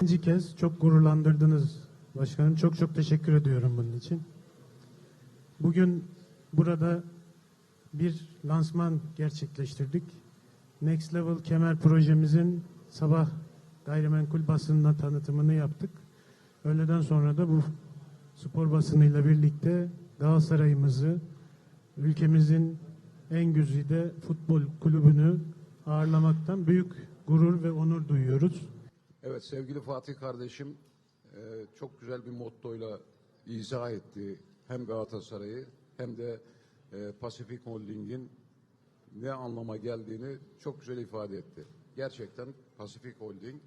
İkinci kez çok gururlandırdınız başkanım. Çok çok teşekkür ediyorum bunun için. Bugün burada bir lansman gerçekleştirdik. Next Level Kemer projemizin sabah gayrimenkul basınına tanıtımını yaptık. Öğleden sonra da bu spor basınıyla birlikte Galatasaray'ımızı, ülkemizin en güzide futbol kulübünü ağırlamaktan büyük gurur ve onur duyuyoruz. Evet sevgili Fatih kardeşim e, çok güzel bir mottoyla izah etti hem Galatasaray'ı hem de e, Pacific Holding'in ne anlama geldiğini çok güzel ifade etti. Gerçekten Pacific Holding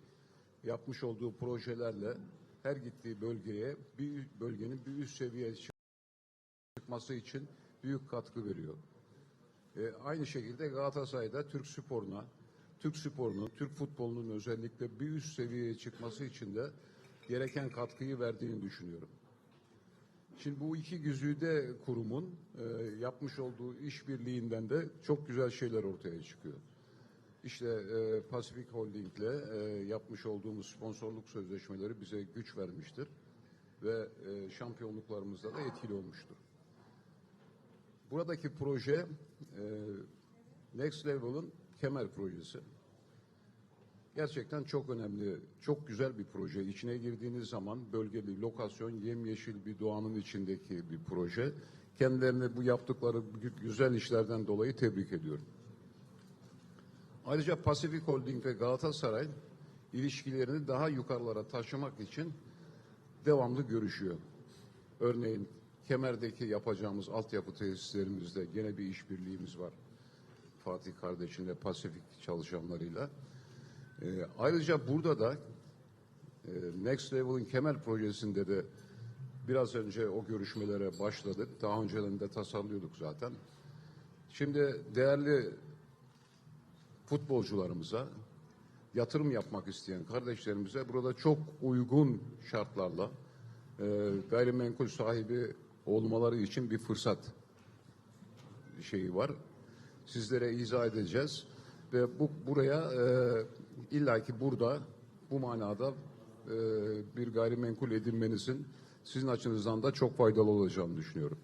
yapmış olduğu projelerle her gittiği bölgeye bir bölgenin bir üst seviyeye çıkması için büyük katkı veriyor. E, aynı şekilde Galatasaray'da Türk sporuna, Türk sporunun, Türk futbolunun özellikle bir üst seviyeye çıkması için de gereken katkıyı verdiğini düşünüyorum. Şimdi bu iki güzide kurumun e, yapmış olduğu işbirliğinden de çok güzel şeyler ortaya çıkıyor. İşte e, Pacific Holding'le e, yapmış olduğumuz sponsorluk sözleşmeleri bize güç vermiştir ve e, şampiyonluklarımızda da etkili olmuştur. Buradaki proje e, Next Level'ın kemer projesi. Gerçekten çok önemli, çok güzel bir proje. İçine girdiğiniz zaman bölgeli, lokasyon, yemyeşil bir doğanın içindeki bir proje. Kendilerine bu yaptıkları gü- güzel işlerden dolayı tebrik ediyorum. Ayrıca Pacific Holding ve Galatasaray ilişkilerini daha yukarılara taşımak için devamlı görüşüyor. Örneğin Kemer'deki yapacağımız altyapı tesislerimizde gene bir işbirliğimiz var. Fatih kardeşimle Pasifik çalışanlarıyla. Ee, ayrıca burada da e, Next Level'ın Kemer projesinde de biraz önce o görüşmelere başladık. Daha önceden de tasarlıyorduk zaten. Şimdi değerli futbolcularımıza yatırım yapmak isteyen kardeşlerimize burada çok uygun şartlarla e, gayrimenkul sahibi olmaları için bir fırsat şeyi var. Sizlere izah edeceğiz ve bu buraya e, illaki burada bu manada e, bir gayrimenkul edinmenizin sizin açınızdan da çok faydalı olacağını düşünüyorum.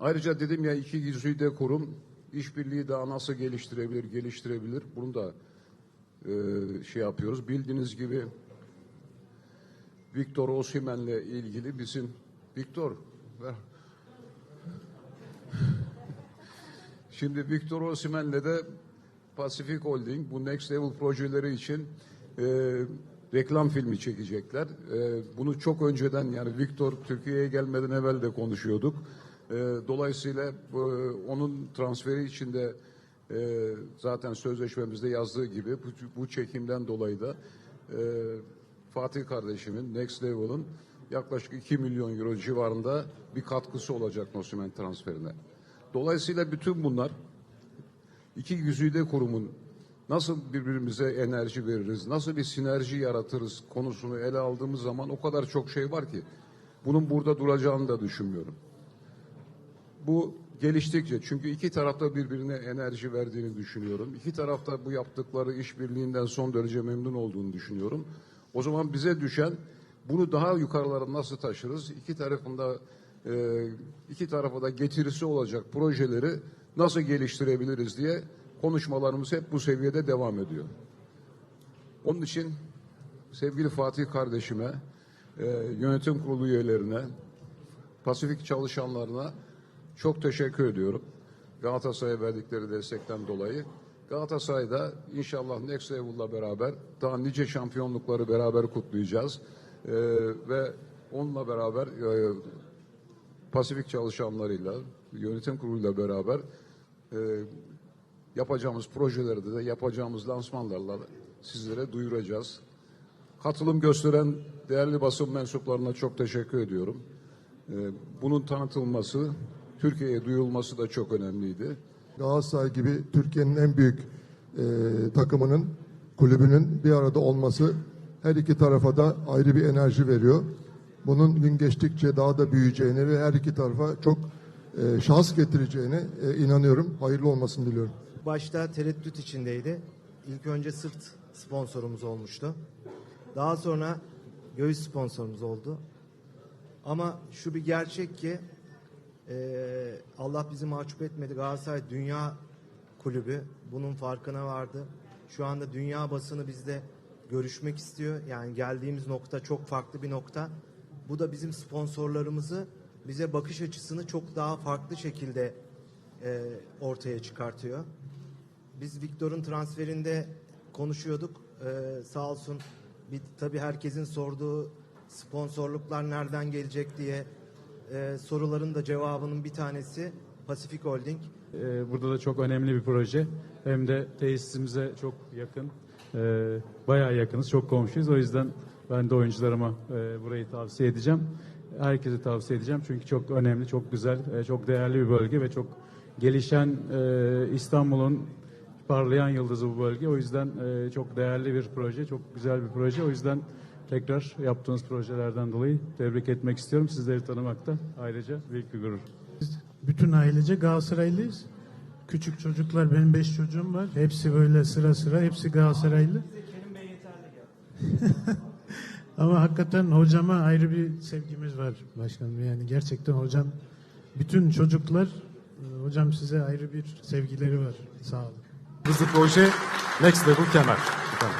Ayrıca dedim ya iki güzide kurum işbirliği daha nasıl geliştirebilir, geliştirebilir. Bunu da e, şey yapıyoruz. Bildiğiniz gibi Victor Osimhen'le ilgili bizim Victor ver. Şimdi Victor Osimhen'le de Pacific Holding bu Next Level projeleri için e, reklam filmi çekecekler. E, bunu çok önceden yani Victor Türkiye'ye gelmeden evvel de konuşuyorduk. E, dolayısıyla e, onun transferi için de e, zaten sözleşmemizde yazdığı gibi bu, bu çekimden dolayı da e, Fatih kardeşimin Next Level'ın yaklaşık 2 milyon euro civarında bir katkısı olacak Osimhen transferine. Dolayısıyla bütün bunlar iki güzide kurumun nasıl birbirimize enerji veririz, nasıl bir sinerji yaratırız konusunu ele aldığımız zaman o kadar çok şey var ki bunun burada duracağını da düşünmüyorum. Bu geliştikçe çünkü iki tarafta birbirine enerji verdiğini düşünüyorum. İki tarafta bu yaptıkları işbirliğinden son derece memnun olduğunu düşünüyorum. O zaman bize düşen bunu daha yukarılara nasıl taşırız? İki tarafında e, iki tarafa da getirisi olacak projeleri nasıl geliştirebiliriz diye konuşmalarımız hep bu seviyede devam ediyor. Onun için sevgili Fatih kardeşime, e, yönetim kurulu üyelerine, Pasifik çalışanlarına çok teşekkür ediyorum. Galatasaray'a verdikleri destekten dolayı. Galatasaray'da inşallah Next Level'la beraber daha nice şampiyonlukları beraber kutlayacağız. Ee, ve onunla beraber e, Pasifik çalışanlarıyla, yönetim kuruluyla beraber e, yapacağımız projelerde de yapacağımız lansmanlarla sizlere duyuracağız. Katılım gösteren değerli basın mensuplarına çok teşekkür ediyorum. Ee, bunun tanıtılması, Türkiye'ye duyulması da çok önemliydi. Galatasaray gibi Türkiye'nin en büyük e, takımının, kulübünün bir arada olması her iki tarafa da ayrı bir enerji veriyor. Bunun gün geçtikçe daha da büyüyeceğine ve her iki tarafa çok e, şans getireceğine e, inanıyorum. Hayırlı olmasını diliyorum. Başta tereddüt içindeydi. İlk önce sırt sponsorumuz olmuştu. Daha sonra göğüs sponsorumuz oldu. Ama şu bir gerçek ki eee, Allah bizi mahcup etmedi. Galatasaray Dünya Kulübü bunun farkına vardı. Şu anda dünya basını bizle görüşmek istiyor. Yani geldiğimiz nokta çok farklı bir nokta. Bu da bizim sponsorlarımızı bize bakış açısını çok daha farklı şekilde eee, ortaya çıkartıyor. Biz Victor'un transferinde konuşuyorduk. Ee, sağ olsun bir, tabii herkesin sorduğu sponsorluklar nereden gelecek diye e, soruların da cevabının bir tanesi Pasifik Holding. Ee, Burada da çok önemli bir proje. Hem de tesisimize çok yakın. Ee, Bayağı yakınız, çok komşuyuz. O yüzden ben de oyuncularıma e, burayı tavsiye edeceğim. Herkese tavsiye edeceğim çünkü çok önemli, çok güzel, e, çok değerli bir bölge ve çok gelişen e, İstanbul'un parlayan yıldızı bu bölge. O yüzden e, çok değerli bir proje, çok güzel bir proje. O yüzden tekrar yaptığınız projelerden dolayı tebrik etmek istiyorum. Sizleri tanımakta ayrıca büyük bir gurur. Biz bütün ailece Galatasaraylıyız. Küçük çocuklar, benim beş çocuğum var. Hepsi böyle sıra sıra, hepsi Galatasaraylı. Ama hakikaten hocama ayrı bir sevgimiz var başkanım. Yani gerçekten hocam, bütün çocuklar, e, hocam size ayrı bir sevgileri var. Sağ olun. Hızlı proje Next Level Kemer. Efendim.